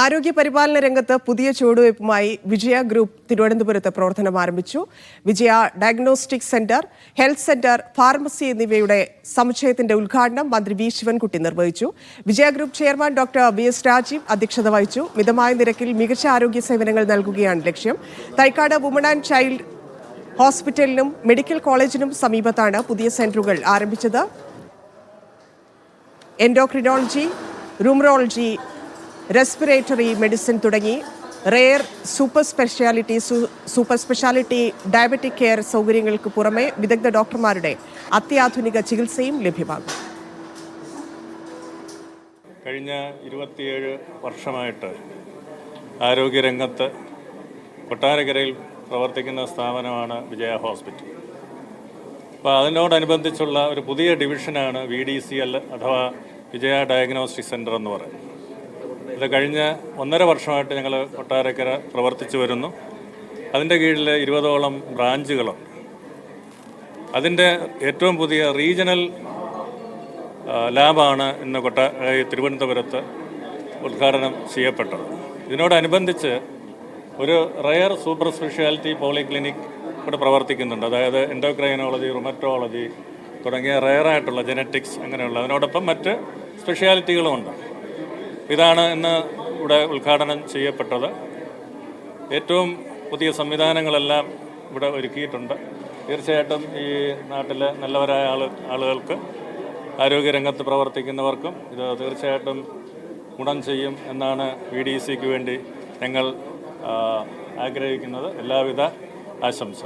ആരോഗ്യ പരിപാലന രംഗത്ത് പുതിയ ചുവടുവയ്പുമായി വിജയ ഗ്രൂപ്പ് തിരുവനന്തപുരത്ത് പ്രവർത്തനം ആരംഭിച്ചു. Vijaya diagnostic centre health centre pharmacy എന്നിവയുടെ സമുച്ചയത്തിന്റെ ഉദ്ഘാടനം മന്ത്രി വി ശിവൻകുട്ടി നിർവഹിച്ചു. Vijaya group chairman doctor V S Rajeev അധ്യക്ഷത വഹിച്ചു. മിതമായ നിരക്കിൽ മികച്ച ആരോഗ്യ സേവനങ്ങൾ നൽകുകയാണ് ലക്ഷ്യം. തൈക്കാട് വുമൺ ആൻഡ് ചൈൽഡ് ഹോസ്പിറ്റലിനും മെഡിക്കൽ കോളേജിനും സമീപത്താണ് പുതിയ സെന്ററുകൾ ആരംഭിച്ചത്. എൻഡോക്രിനോളജി റൂമറോളജി റെസ്പിറേറ്ററി മെഡിസിൻ തുടങ്ങി rare super speciality super speciality diabetic care സൗകര്യങ്ങൾക്ക് പുറമെ വിദഗ്ധ ഡോക്ടർമാരുടെ അത്യാധുനിക ചികിത്സയും ലഭ്യമാകും. കഴിഞ്ഞ ഇരുപത്തിയേഴ് വർഷമായിട്ട് ആരോഗ്യരംഗത്ത് കൊട്ടാരക്കരയിൽ പ്രവർത്തിക്കുന്ന സ്ഥാപനമാണ് വിജയ ഹോസ്പിറ്റൽ. അപ്പോൾ അതിനോടനുബന്ധിച്ചുള്ള ഒരു പുതിയ ഡിവിഷനാണ് വി ഡി സി എൽ അഥവാ വിജയ ഡയഗ്നോസ്റ്റിക് സെന്റർ എന്ന് പറയുന്നത്. ഇത് കഴിഞ്ഞ ഒന്നര വർഷമായിട്ട് ഞങ്ങൾ കൊട്ടാരക്കര പ്രവർത്തിച്ചു വരുന്നു. അതിന്റെ കീഴിൽ ഇരുപതോളം ബ്രാഞ്ചുകളുണ്ട്. അതിന്റെ ഏറ്റവും പുതിയ റീജിയണൽ ലാബാണ് ഇന്ന് കൊട്ട തിരുവനന്തപുരത്ത് ഉദ്ഘാടനം ചെയ്യപ്പെട്ടത്. ഇതിനോടനുബന്ധിച്ച് ഒരു റയർ സൂപ്പർ സ്പെഷ്യാലിറ്റി പോളിക്ലിനിക് ഇവിടെ പ്രവർത്തിക്കുന്നുണ്ട്. അതായത് എൻഡോക്രൈനോളജി റുമറ്റോളജി തുടങ്ങിയ റയറായിട്ടുള്ള ജനറ്റിക്സ് അങ്ങനെയുള്ള അതിനോടൊപ്പം മറ്റ് സ്പെഷ്യാലിറ്റികളുമുണ്ട് ഇതാണ് ഇന്ന് ഇവിടെ ഉദ്ഘാടനം ചെയ്യപ്പെട്ടത്. ഏറ്റവും പുതിയ സംവിധാനങ്ങളെല്ലാം ഇവിടെ ഒരുക്കിയിട്ടുണ്ട്. തീർച്ചയായിട്ടും ഈ നാട്ടിലെ നല്ലവരായ ആൾ ആളുകൾക്ക് ആരോഗ്യരംഗത്ത് പ്രവർത്തിക്കുന്നവർക്കും ഇത് തീർച്ചയായിട്ടും ഗുണം ചെയ്യും എന്നാണ് വി ഡി സിക്ക് വേണ്ടി ഞങ്ങൾ ആഗ്രഹിക്കുന്നത്. എല്ലാവിധ ആശംസ